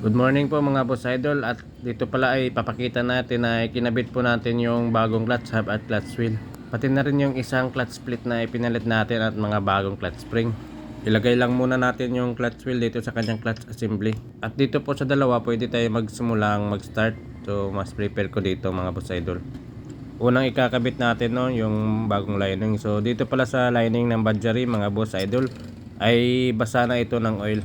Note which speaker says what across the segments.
Speaker 1: Good morning po mga boss idol at dito pala ay papakita natin na kinabit po natin yung bagong clutch hub at clutch wheel. Pati na rin yung isang clutch split na ipinalit natin at mga bagong clutch spring. Ilagay lang muna natin yung clutch wheel dito sa kanyang clutch assembly. At dito po sa dalawa pwede tayo magsimulang mag-start. So mas prepare ko dito mga boss idol. Unang ikakabit natin no, yung bagong lining. So dito pala sa lining ng Badgery mga boss idol ay basa na ito ng oil.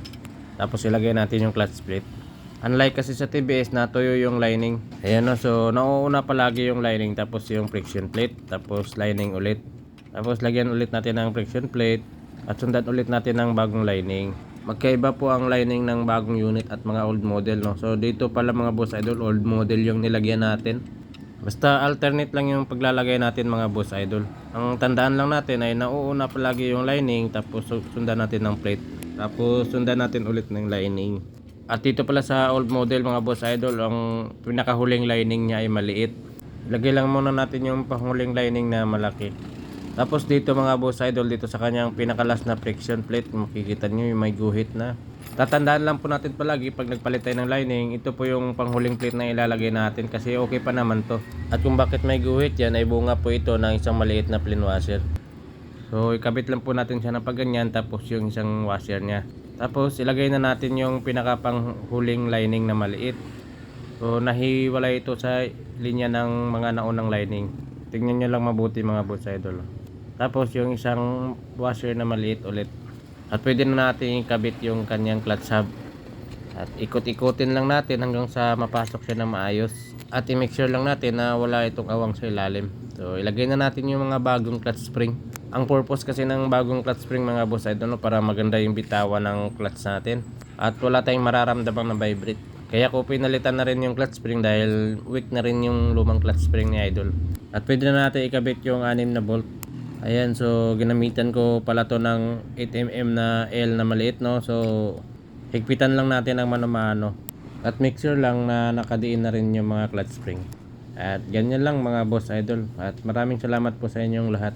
Speaker 1: Tapos ilagay natin yung clutch split. Unlike kasi sa TBS na tuyo yung lining. Ayan no, so nauuna palagi yung lining tapos yung friction plate, tapos lining ulit. Tapos lagyan ulit natin ng friction plate at sundan ulit natin ng bagong lining. Magkaiba po ang lining ng bagong unit at mga old model no. So dito pala mga boss idol, old model yung nilagyan natin. Basta alternate lang yung paglalagay natin mga boss idol. Ang tandaan lang natin ay nauuna palagi yung lining tapos su- sundan natin ng plate. Tapos sundan natin ulit ng lining. At dito pala sa old model mga boss idol, ang pinakahuling lining niya ay maliit. Lagay lang muna natin yung panghuling lining na malaki. Tapos dito mga boss idol, dito sa kanyang pinakalas na friction plate, makikita nyo yung may guhit na. Tatandaan lang po natin palagi pag nagpalit tayo ng lining, ito po yung panghuling plate na ilalagay natin kasi okay pa naman to. At kung bakit may guhit yan, ay bunga po ito ng isang maliit na plain washer. So ikabit lang po natin siya ng pagganyan tapos yung isang washer niya. Tapos ilagay na natin yung pinakapanghuling lining na maliit. So nahiwalay ito sa linya ng mga naunang lining. Tingnan nyo lang mabuti mga boss idol. Tapos yung isang washer na maliit ulit. At pwede na natin ikabit yung kanyang clutch hub. At ikot-ikotin lang natin hanggang sa mapasok siya ng maayos. At i-make sure lang natin na wala itong awang sa ilalim. So ilagay na natin yung mga bagong clutch spring. Ang purpose kasi ng bagong clutch spring mga boss ay no, para maganda yung bitawan ng clutch natin. At wala tayong mararamdamang na vibrate. Kaya ko pinalitan na rin yung clutch spring dahil weak na rin yung lumang clutch spring ni Idol. At pwede na natin ikabit yung anim na bolt. Ayan, so ginamitan ko pala to ng 8mm na L na maliit, no? So, higpitan lang natin ang mano-mano. At make sure lang na nakadiin na rin yung mga clutch spring. At ganyan lang mga boss idol. At maraming salamat po sa inyong lahat.